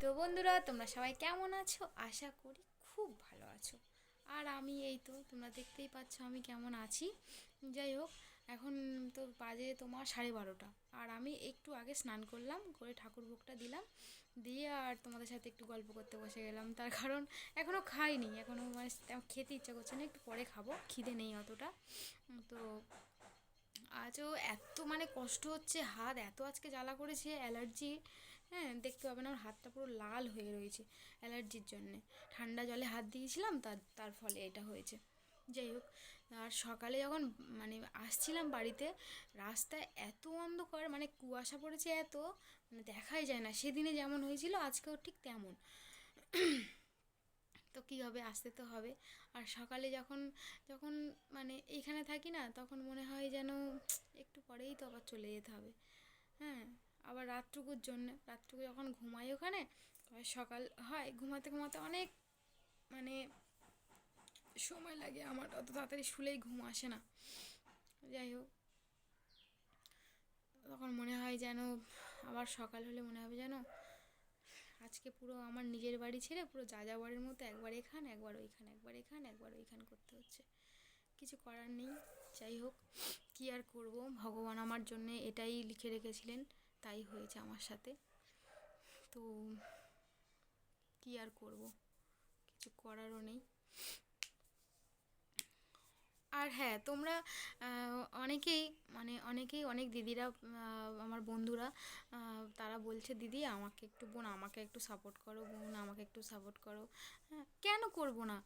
তো বন্ধুরা, তোমরা সবাই কেমন আছো? আশা করি খুব ভালো আছো। আর আমি এই তো, তোমরা দেখতেই পাচ্ছ আমি কেমন আছি। যাই হোক, এখন তো বাজে তোমার সাড়ে বারোটা। আর আমি একটু আগে স্নান করলাম, করে ঠাকুর ভোগটা দিলাম। দিয়ে আর তোমাদের সাথে একটু গল্প করতে বসে গেলাম। তার কারণ এখনও খাইনি এখনও মানে খেতে ইচ্ছা করছে না, একটু পরে খাব, খিদে নেই অতটা। তো আজও এত মানে কষ্ট হচ্ছে, হাত এত আজকে জ্বালা করেছে, অ্যালার্জি। হ্যাঁ দেখতে পাবেন আমার হাতটা পুরো লাল হয়ে রয়েছে অ্যালার্জির জন্যে। ঠান্ডা জলে হাত দিয়েছিলাম, তার তার ফলে এটা হয়েছে। যাই হোক, আর সকালে যখন মানে আসছিলাম বাড়িতে, রাস্তায় এত অন্ধকার মানে কুয়াশা পড়েছে এত মানে দেখাই যায় না। সেদিনে যেমন হয়েছিল, আজকেও ঠিক তেমন। তো কী হবে, আসতে তো হবে। আর সকালে যখন যখন মানে এইখানে থাকি না, তখন মনে হয় যেন একটু পরেই তো আবার চলে যেতে হবে। হ্যাঁ। আবার রাতটুকুর জন্য, রাতটুকু যখন ঘুমাই ওখানে সকাল হয়, ঘুমাতে ঘুমাতে অনেক মানে সময় লাগে আমার, অত তাড়াতাড়ি শুলেই ঘুম আসে না। যাই হোক, তখন মনে হয় যেন আবার সকাল হলে মনে হবে যেন আজকে পুরো আমার নিজের বাড়ি ছেড়ে পুরো যা যাযাবরের মতো একবার এখান, একবার ওইখান, একবার এখান, একবার ওইখান করতে হচ্ছে। কিছু করার নেই, যাই হোক, কী আর করব? ভগবান আমার জন্যে এটাই লিখে রেখেছিলেন। তাই হয়েছে আমার সাথে। তো কী আর করব? কিছু করারও নেই। আর হ্যাঁ তোমরা অনেকেই মানে অনেকেই, অনেক দিদিরা আমার বন্ধুরা তারা বলছে, দিদি, আমাকে একটু বোন, আমাকে একটু সাপোর্ট করো বোন, আমাকে একটু সাপোর্ট করো। হ্যাঁ কেন করব না?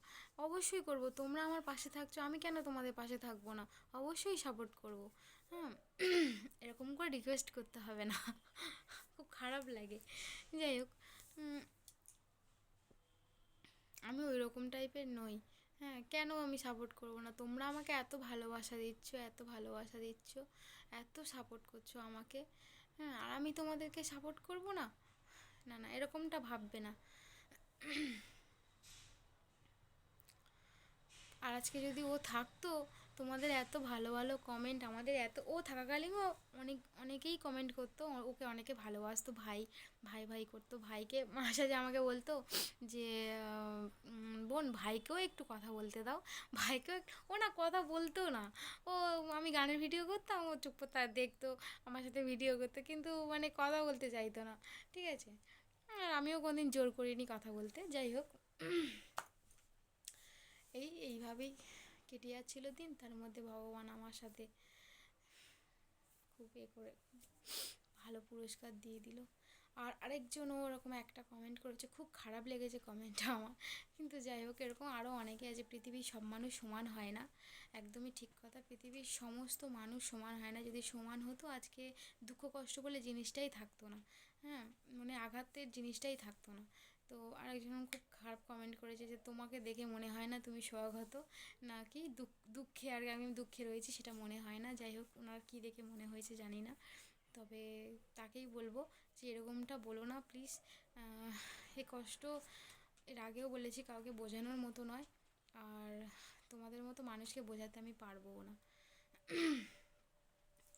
অবশ্যই করব। তোমরা আমার পাশে থাকছো, আমি কেন তোমাদের পাশে থাকব না? অবশ্যই সাপোর্ট করব। হ্যাঁ এরকম করে রিকোয়েস্ট করতে হবে না। খুব খারাপ লাগে। যাই হোক আমি ওই রকম টাইপের নই। হ্যাঁ কেন আমি সাপোর্ট করব না? তোমরা আমাকে এত ভালোবাসা দিচ্ছ, এত ভালোবাসা দিচ্ছ, এত সাপোর্ট করছ আমাকে। হ্যাঁ আর আমি তোমাদেরকে সাপোর্ট করব না? না না, এরকমটা ভাববে না। আর আজকে যদি ও থাকতো তোমাদের এত ভালো ভালো কমেন্ট আমাদের এত, ও থাকাকালীনও অনেক, অনেকেই কমেন্ট করতো, ওকে অনেকে ভালোবাসতো, ভাই ভাই ভাই করতো, ভাইকে, মাঝে সাঝে আমাকে বলতো যে বোন, ভাইকেও একটু কথা বলতে দাও, ভাইকেও ও না কথা বলতো না, ও, আমি গানের ভিডিও করতাম, ও চুপ তা দেখতো, আমার সাথে ভিডিও করতো, কিন্তু মানে কথা বলতে চাইতো না, ঠিক আছে? আর আমিও কোনোদিন জোর করিনি কথা বলতে, যাই হোক, এই, এইভাবেই কেটে যাচ্ছিল দিন, তার মধ্যে ভগবান আমার সাথে খুব এ করে ভালো পুরস্কার দিয়ে দিল। আর আরেকজনও ওরকম একটা কমেন্ট করেছে, খুব খারাপ লেগেছে কমেন্টটা আমার। কিন্তু যাই হোক, এরকম আরও অনেকে আছে, পৃথিবীর সব মানুষ সমান হয় না। একদমই ঠিক কথা, পৃথিবীর সমস্ত মানুষ সমান হয় না। যদি সমান হতো, আজকে দুঃখ কষ্ট বলে জিনিসটাই থাকতো না। হ্যাঁ মানে আঘাতের জিনিসটাই থাকতো না। তো আরেকজন খুব খারাপ কমেন্ট করেছে যে, তোমাকে দেখে মনে হয় না তুমি স্বাগত নাকি দুঃখ, দুঃখে আর আমি দুঃখে রয়েছি, সেটা মনে হয় না। যাই হোক, ওনার কী দেখে মনে হয়েছে জানি না। তবে তাকেই বলব যে, এরকমটা বলো না প্লিজ এ কষ্ট এর আগেও বলেছি, কাউকে বোঝানোর মতো নয়। আর তোমাদের মতো মানুষকে বোঝাতে আমি পারব না।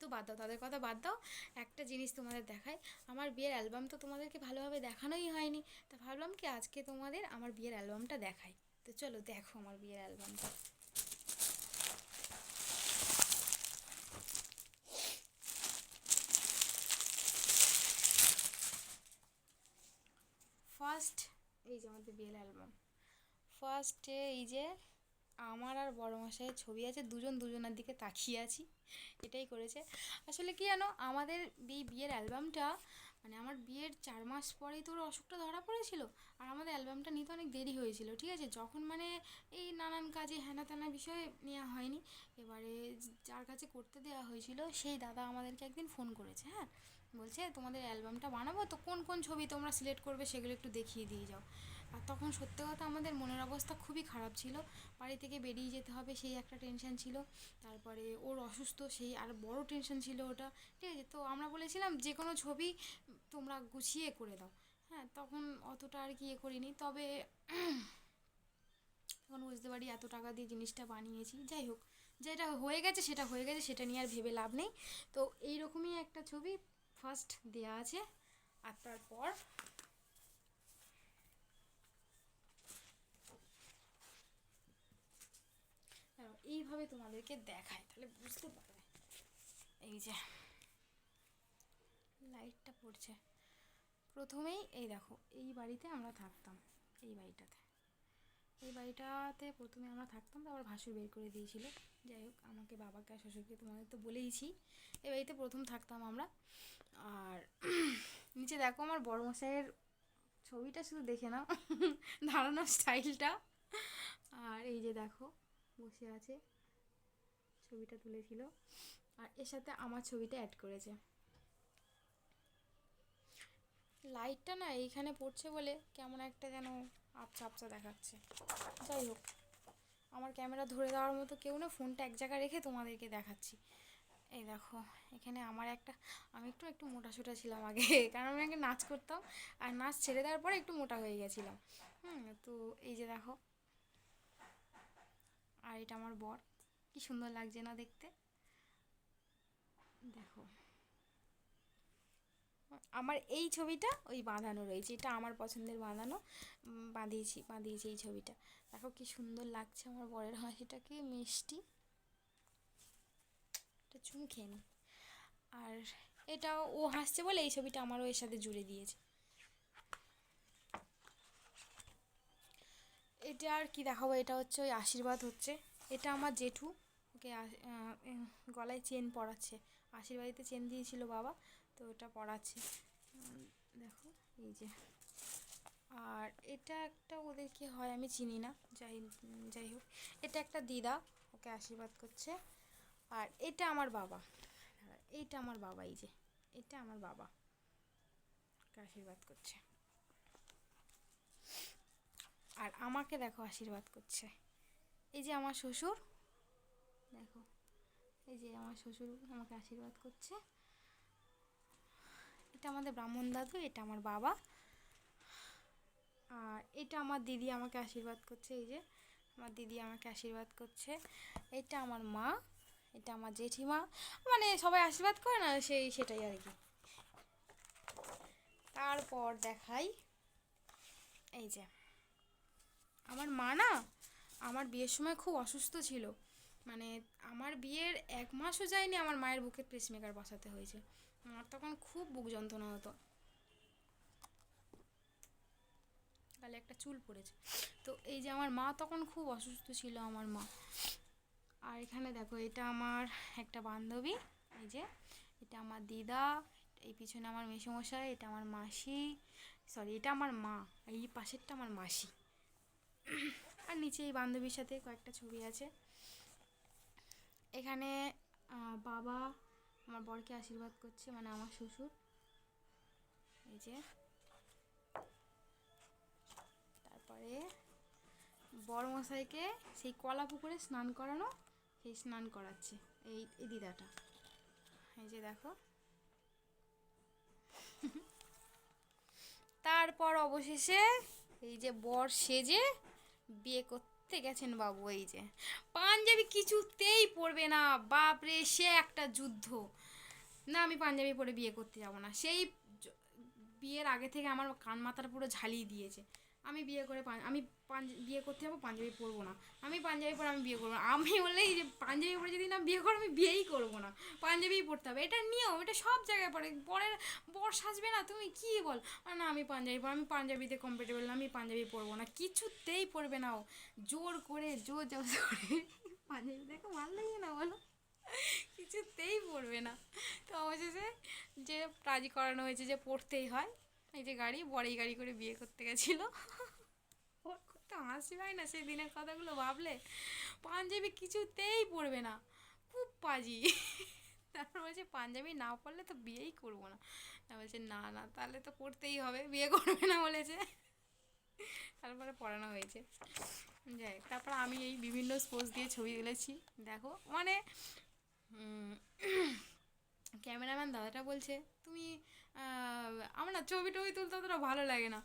তো বাদ দাও, তাদের কথা বাদ দাও। একটা জিনিস তোমাদের দেখাই, আমার বিয়ের অ্যালবাম তো তোমাদেরকে ভালোভাবে দেখানোই হয়নি। তা ভাবলাম কি আজকে তোমাদের আমার বিয়ের অ্যালবামটা দেখাই। তো চলো দেখো আমার বিয়ের অ্যালবামটা। ফার্স্ট এই যে আমাদের বিয়ের অ্যালবাম। ফার্স্টে এই যে আমার আর বড় মশাইয়ের ছবি আছে, দুজন দুজনের দিকে তাকিয়ে আছি, এটাই করেছে। আসলে কি জানো, আমাদের এই বিয়ের অ্যালবামটা মানে আমার বিয়ের চার মাস পরেই তো ওর অসুখটা ধরা পড়েছিল, আর আমাদের অ্যালবামটা নিতে অনেক দেরি হয়েছিল, ঠিক আছে? যখন মানে এই নানান কাজে হ্যানা ত্যানা বিষয়ে নেওয়া হয়নি, এবারে যার কাছে করতে দেওয়া হয়েছিল, সেই দাদা আমাদেরকে একদিন ফোন করেছে হ্যাঁ? বলছে, তোমাদের অ্যালবামটা বানাবো? তো কোন কোন ছবি তোমরা সিলেক্ট করবে সেগুলো একটু দেখিয়ে দিয়ে যাও। আর তখন সত্যি কথা আমাদের মনের অবস্থা খুবই খারাপ ছিল। বাড়ি থেকে বেরিয়ে যেতে হবে, সেই একটা টেনশন ছিল। তারপরে ওর অসুস্থ, সেই আর বড় টেনশন ছিল ওটা। ঠিক আছে? তো আমরা বলেছিলাম যে কোনো ছবি তোমরা গুছিয়ে করে দাও। হ্যাঁ তখন অতটা আর কি ইয়ে করিনি। তবে তখন বুঝতে পারি এত টাকা দিয়ে জিনিসটা বানিয়েছি। যাই হোক, যেটা হয়ে গেছে সেটা হয়ে গেছে, সেটা নিয়ে আর ভেবে লাভ নেই। তো এইরকমই একটা ছবি ফার্স্ট দেয়া আছে। আর তারপর এইভাবে তোমাদেরকে দেখায়, তাহলে বুঝতে পারবে। এই যে, লাইটটা পড়ছে। প্রথমেই এই দেখো, এই বাড়িতে আমরা থাকতাম, এই বাড়িটাতে। এই বাড়িটাতে প্রথমে আমরা থাকতাম, তারপর ভাসুর বের করে দিয়েছিল। যাই হোক, আমাকে বাবাকে আর শ্বশুরকে তোমাদের তো বলেইছি, এই বাড়িতে প্রথম থাকতাম আমরা। আর নিচে দেখো আমার বড় মশাইয়ের ছবিটা, শুধু দেখে নাও। দাঁড়ানোর স্টাইলটা আর এই যে দেখো বসে আছে। ছবিটা তুলেছিল। আর এর সাথে আমার ছবিটা অ্যাড করেছে। লাইটটা না এইখানে পড়ছে বলে কেমন একটা যেন আবছা আবছা দেখাচ্ছে। যাই হোক, আমার ক্যামেরা ধরে দেওয়ার মতো কেউ না ফোনটা এক জায়গায় রেখে তোমাদেরকে দেখাচ্ছি। এই দেখো, এখানে আমার একটা, আমি একটু একটু মোটা সোটা ছিলাম আগে, কারণ আমি আগে নাচ করতাম। আর নাচ ছেড়ে দেওয়ার পরে একটু মোটা হয়ে গেছিলাম। হুম, তো এই যে দেখো আর এটা আমার বর। কি সুন্দর লাগছে না দেখতে? দেখো। আমার এই ছবিটা ওই বাঁধানো রয়েছে, এটা আমার পছন্দের বাঁধানো। বাঁধিয়েছি বাঁধিয়েছি এই ছবিটা। দেখো কি সুন্দর লাগছে আমার বরের হাসিটা কি মিষ্টি? এটা চুমু খেয়ে নি। আর এটা ও হাসছে বলে এই ছবিটা আমারও এর সাথে জুড়ে দিয়েছে। এটা আর কি দেখাবো এটা হচ্ছে ওই আশীর্বাদ হচ্ছে। এটা আমার জেঠু ওকে গলায় চেন পরাচ্ছে। আশীর্বাদিতে চেন দিয়েছিল বাবা তো ওটা পরাচ্ছে। উম, দেখো এই যে। আর এটা একটা ওদের কি হয় আমি চিনি না যাই যাই হোক। এটা একটা দিদা ওকে আশীর্বাদ করছে। আর এটা আমার বাবা। এইটা আমার বাবা এই যে। এটা আমার বাবা ওকে আশীর্বাদ করছে। আর আমাকে দেখো আশীর্বাদ করছে। এই যে আমার শ্বশুর, দেখো, এই যে আমার শ্বশুর আমাকে আশীর্বাদ করছে। এটা আমাদের ব্রাহ্মণ দাদু, এটা আমার বাবা। আর এটা আমার দিদি আমাকে আশীর্বাদ করছে, এই যে আমার দিদি আমাকে আশীর্বাদ করছে। এটা আমার মা, এটা আমার জেঠিমা মানে সবাই আশীর্বাদ করে না, সেই সেটাই আর কি। তারপর দেখাই, এই যে আমার মা না আমার বিয়ের সময় খুব অসুস্থ ছিল। মানে আমার বিয়ের এক মাসও যায়নি আমার মায়ের বুকে পেসমেকার বসাতে হয়েছে। আমার তখন খুব বুক যন্ত্রণা হতো। গালে একটা চুল পড়েছে। তো এই যে আমার মা তখন খুব অসুস্থ ছিল আমার মা। আর এখানে দেখো, এটা আমার একটা বান্ধবী, এই যে, এটা আমার দিদা, এই পিছনে আমার মেসোমশাই, এটা আমার মাসি সরি এটা আমার মা, এই পাশেরটা আমার মাসি। আর নিচে এই বান্ধবীর সাথে কয়েকটা ছবি আছে। এখানে বাবা আমার বরকে আশীর্বাদ করছে মানে আমার শ্বশুর। এই যে। তারপরে বড় মশাইকে সেই কলা পুকুরে স্নান করানো, সেই স্নান করাচ্ছে এই এই দিদাটা। এই যে দেখো। তারপর অবশেষে এই যে বর সেজে বিয়ে করতে গেছেন বাবু, এই যে। পাঞ্জাবি কিছুতেই পরবে না। বাপরে, সে একটা যুদ্ধ। না, আমি পাঞ্জাবি পরে বিয়ে করতে যাব না। সেই বিয়ের আগে থেকে আমার কান মাথার পুরো ঝালিয়ে দিয়েছে। আমি বিয়ে করে আমি বিয়ে করতে যাব, পাঞ্জাবি পরবো না। আমি পাঞ্জাবি পরে আমি বিয়ে করব না। আমি বললেই যে পাঞ্জাবি পরে যদি না বিয়ে করো, আমি বিয়েই করব না। পাঞ্জাবিই পরতে হবে। এটা নিয়ম, এটা সব জায়গায় পরে পরের বর সাজবে না, তুমি কি বল? না, আমি পাঞ্জাবি পর আমি পাঞ্জাবিতে কমফর্টেবল না, আমি পাঞ্জাবি পরবো না। কিছুতেই পরবে না ও। জোর করে জোর জোর করে। পাঞ্জাবি দেখে ভালো লাগে না বলো? কিছুতেই পরবে না। তো অবশেষে যে রাজি করানো হয়েছে যে পড়তেই হয় এই যে গাড়ি বড়ই গাড়ি করে বিয়ে করতে গেছিল। ওর কত হাসি পায় না সেই দিনের কথাগুলো ভাবলে। পাঞ্জাবি কিছুতেই পড়বে না। খুব পাজি। তারপর বলছে, পাঞ্জাবি না পড়লে তো বিয়েই করব না। বলছে, না না, তাহলে তো পড়তেই হবে, বিয়ে করবে না, বলেছে। তারপরে পড়ানো হয়েছে। যাই তারপর আমি এই বিভিন্ন স্পোর্টস দিয়ে ছবি তুলেছি। দেখো মানে ক্যামেরাম্যান দাদাটা বলছে, তুমি আমার না ছবি টবি তুলতে অতটা ভালো লাগে না।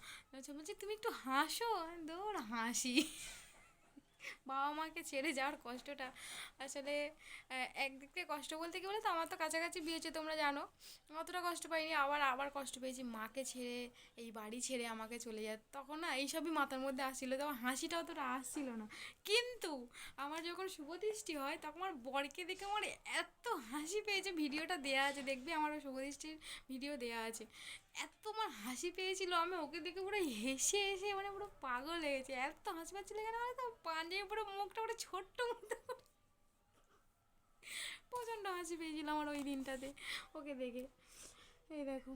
বলছে, তুমি একটু হাসো, দৌড় হাসি। বাবা মাকে ছেড়ে যাওয়ার কষ্টটা। আসলে একদিক থেকে কষ্ট বলতে কি বলো তো আমার তো কাছাকাছি বিয়ে তোমরা জানো। অতটা কষ্ট পাইনি, আবার আবার কষ্ট পেয়েছি। মাকে ছেড়ে, এই বাড়ি ছেড়ে আমাকে চলে যায় তখন না, এইসবই মাথার মধ্যে আসছিল, তখন হাসিটা অতটা আসছিল না। কিন্তু, আমার যখন শুভদৃষ্টি হয়, তখন আমার বরকে দেখে আমার এত হাসি পেয়েছে। ভিডিওটা দেয়া আছে, দেখবি আমার শুভদৃষ্টির ভিডিও দেয়া আছে। এত আমার হাসি পেয়েছিল, আমি ওকে দেখে পুরো হেসে হেসে মানে পুরো পাগল হয়ে গেছে। এত হাসি পাচ্ছিল কেন মানে তো? পাঞ্জাবি পুরো মুখটা পুরো ছোট্ট মতো। প্রচণ্ড হাসি পেয়েছিল আমার ওই দিনটাতে, ওকে দেখে। এই দেখো।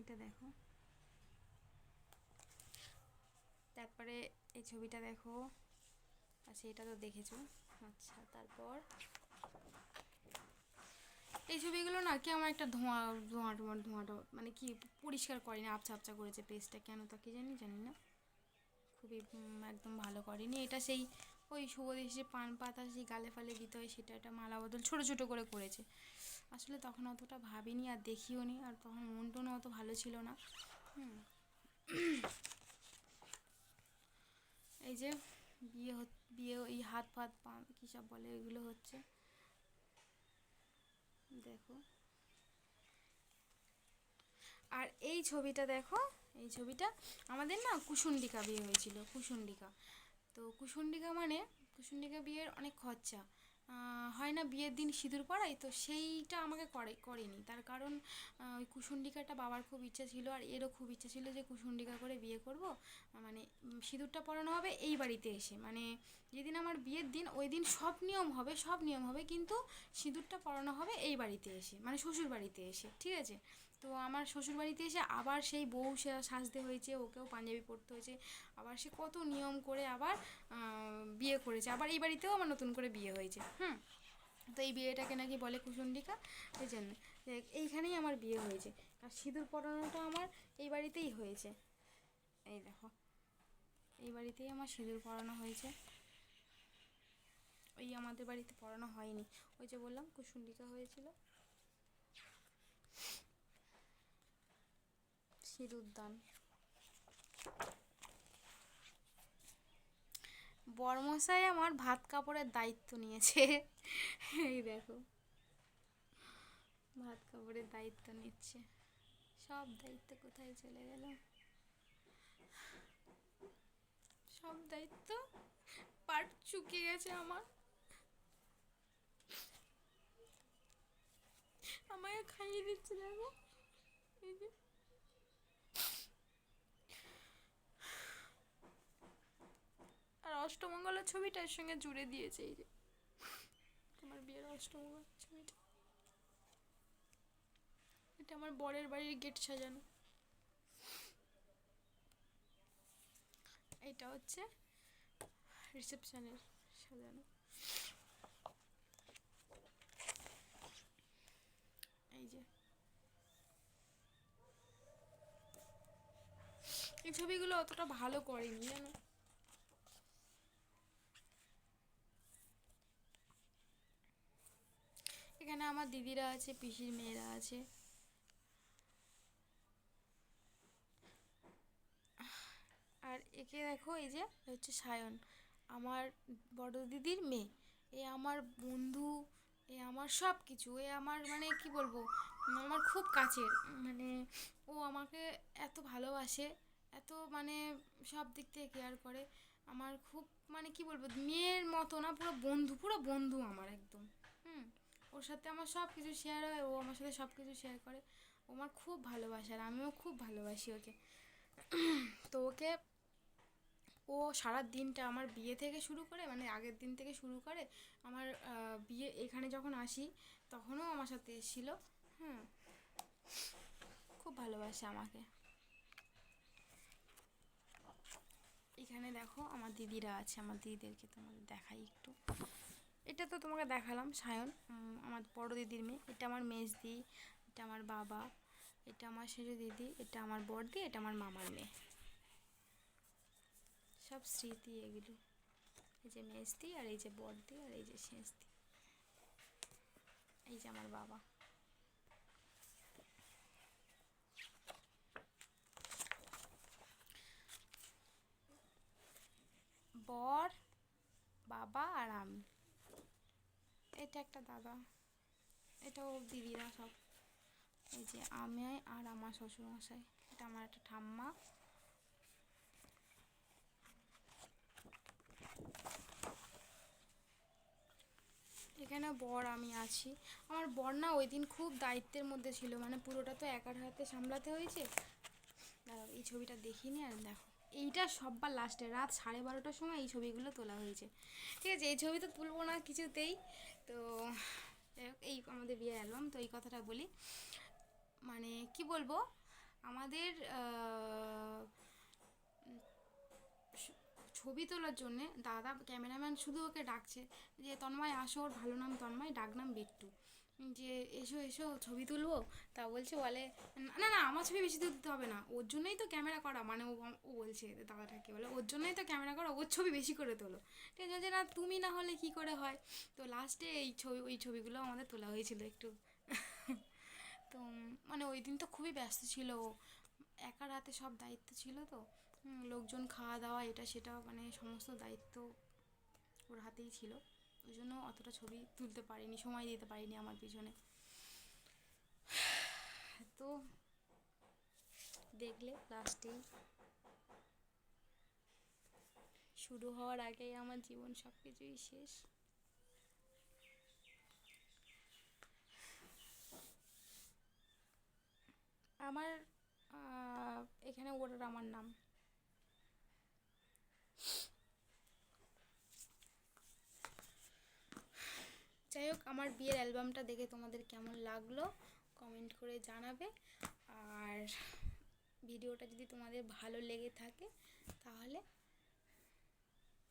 এটা দেখো। তারপরে এই ছবিটা দেখো। আচ্ছা এটা তো দেখেছ। আচ্ছা তারপর? এই ছবিগুলো না কি আমার একটা ধোঁয়া ধোঁয়া ধোঁয়া, ধোঁয়াটা মানে কি পরিষ্কার করেনি, আবছা আবছা করেছে পেস্টটা কেন তা কি জানি জানি না। খুবই একদম ভালো করেনি। এটা সেই ওই শুভদেশ যে পান পাতা সেই গালে ফালে দিতে হয়, সেটা একটা মালা বদল ছোটো ছোটো করে করেছে। আসলে তখন অতটা ভাবিনি আর দেখিও নি, আর তখন মন টনও অত ভালো ছিল না। হুম। এই যে বিয়ে বিয়ে এই হাত ফাত পা, কী সব বলে এগুলো হচ্ছে। দেখো। আর এই ছবিটা দেখো, এই ছবিটা আমাদের না কুসুন্ডিকা বিয়ে হয়েছিল, কুসুন্ডিকা। তো কুসুন্ডিকা মানে কুসুন্ডিকা বিয়ের অনেক খরচা। হয় না বিয়ের দিন সিঁদুর পরাই তো সেইটা আমাকে করে, করেনি। তার কারণ ওই কুসুন্ডিকাটা বাবার খুব ইচ্ছা ছিল, আর এরও খুব ইচ্ছা ছিল যে কুসুন্ডিকা করে বিয়ে করব। মানে সিঁদুরটা পরানো হবে এই বাড়িতে এসে। মানে যেদিন আমার বিয়ের দিন, ওই দিন সব নিয়ম হবে, সব নিয়ম হবে, কিন্তু সিঁদুরটা পরানো হবে এই বাড়িতে এসে মানে শ্বশুর বাড়িতে এসে, ঠিক আছে? তো আমার শ্বশুর বাড়িতে এসে আবার সেই বউ সাজতে হয়েছে, ওকেও পাঞ্জাবি পরতে হয়েছে। আবার সে কত নিয়ম করে আবার বিয়ে করেছে। আবার এই বাড়িতেও আমার নতুন করে বিয়ে হয়েছে, হুম? তো এই বিয়েটাকে নাকি বলে কুসুন্ডিকা। এই জন্য এইখানেই আমার বিয়ে হয়েছে। আর সিঁদুর পরানোটা আমার এই বাড়িতেই হয়েছে। এই দেখো, এই বাড়িতেই আমার সিঁদুর পরানো হয়েছে। ওই আমাদের বাড়িতে পড়ানো হয়নি। ওই যে বললাম, কুসুন্ডিকা হয়েছিল। সিঁদুরদান বর্মশাই আমার ভাত কাপড়ের দায়িত্ব নিয়েছে। এই দেখো। ভাত কাপড়ের দায়িত্ব নিচ্ছে। সব দায়িত্ব কোথায় চলে গেল? সব দায়িত্ব পাট চুকে গেছে আমার। আমাকে খাইয়ে দিচ্ছে দেখো। এই যে আর ছবিটার সঙ্গে জুড়ে দিয়েছে এই যে। তোমার বিয়ের অষ্টমঙ্গলার ছবিটা। এটা আমার বরের বাড়ির গেট সাজানো। এটা হচ্ছে রিসেপশনের সাজানো। এই যে। এই ছবিগুলো অতটা ভালো করেনি, জানো? এখানে আমার দিদিরা আছে, পিসির মেয়েরা আছে। আর একে দেখো, এই যে হচ্ছে সায়ন। আমার বড় দিদির মেয়ে। এ আমার বন্ধু, এ আমার সব কিছু এ আমার মানে কি বলব, আমার খুব কাছের। মানে ও আমাকে এত ভালোবাসে, এত মানে সব দিক থেকে কেয়ার করে। আমার খুব মানে কি বলব, মেয়ের মতো না, পুরো বন্ধু পুরো বন্ধু আমার একদম। ওর সাথে আমার সব কিছু শেয়ার হয়, ও আমার সাথে সব কিছু শেয়ার করে। ও আমার খুব ভালোবাসে আর আমিও খুব ভালোবাসি ওকে। তো ওকে, ও সারা দিনটা আমার বিয়ে থেকে শুরু করে মানে আগের দিন থেকে শুরু করে আমার বিয়ে এখানে যখন আসি তখনও আমার সাথে এসেছিল। হ্যাঁ খুব ভালোবাসে আমাকে। এখানে দেখো আমার দিদিরা আছে, আমার দিদিদেরকে তোমাদের দেখাই একটু। এটা তো তোমাকে দেখালাম, সায়ন আমার বড় দিদির মেয়ে। এটা আমার মেজদি, এটা আমার বাবা, এটা আমার সেজো দিদি, এটা আমার বড়দি, এটা আমার মামার মেয়ে। সব স্মৃতি এগুলো। এই যে মেজদি আর এই যে বড়দি আর এই যে শেষদি। এই যে আমার বাবা। বর, বাবা আর আমি। এটা একটা দাদা। এটা ও দিদিরা সব। এই যে আমি আর আমার শ্বশুরমশাই। এটা আমার একটা ঠাম্মা। এখানে বর আমি আছি। আমার বর না ওই দিন খুব দায়িত্বের মধ্যে ছিল। মানে পুরোটা তো একার হাতে সামলাতে হয়েছে। দাঁড়াও, এই ছবিটা দেখিনি আর দেখো। এইটা সববার লাস্টে। রাত সাড়ে বারোটার সময় এই ছবিগুলো তোলা হয়েছে। ঠিক আছে, এই ছবি তো তুলবো না কিছুতেই। তো এই আমাদের বিয়ে অ্যালবাম তো এই কথাটা বলি। মানে কি বলব? আমাদের ছবি তোলার জন্যে দাদা, ক্যামেরাম্যান শুধু ওকে ডাকছে যে, তন্ময়, আসো। ওর ভালো নাম তন্ময় ডাক নাম বিট্টু। যে এসো এসো, ছবি তুলবো? তা বলছে, বলে, না না, আমার ছবি বেশি তুলতে হবে না। ওর জন্যই তো ক্যামেরা করা মানে ও ও বলছে দাদাটাকে বলে, ওর জন্যই তো ক্যামেরা করা, ওর ছবি বেশি করে তোলো। ঠিক আছে, না, তুমি না হলে কি করে হয়? তো লাস্টে এই ছবি, ওই ছবিগুলো আমাদের তোলা হয়েছিল একটু। তো মানে ওই দিন তো খুবই ব্যস্ত ছিল ও। একার হাতে সব দায়িত্ব ছিল তো। লোকজন খাওয়া দাওয়া, এটা সেটা মানে সমস্ত দায়িত্ব ওর হাতেই ছিল। ওই জন্য অতটা ছবি তুলতে পারিনি, সময় দিতে পারিনি আমার পিছনে। তো দেখলে লাস্টেই শুরু হওয়ার আগেই আমার জীবন সব কিছুই শেষ। আমার এখানে ওটার আমার নাম। যাই হোক, আমার বিয়ের অ্যালবামটা দেখে তোমাদের কেমন লাগল কমেন্ট করে জানাবে। আর ভিডিওটা যদি তোমাদের ভালো লেগে থাকে, তাহলে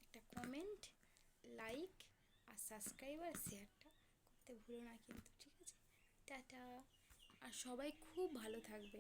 একটা কমেন্ট লাইক আর সাবস্ক্রাইব আর শেয়ারটা করতে ভুলো না কিন্তু, ঠিক আছে? টাটা। আর সবাই খুব ভালো থাকবে।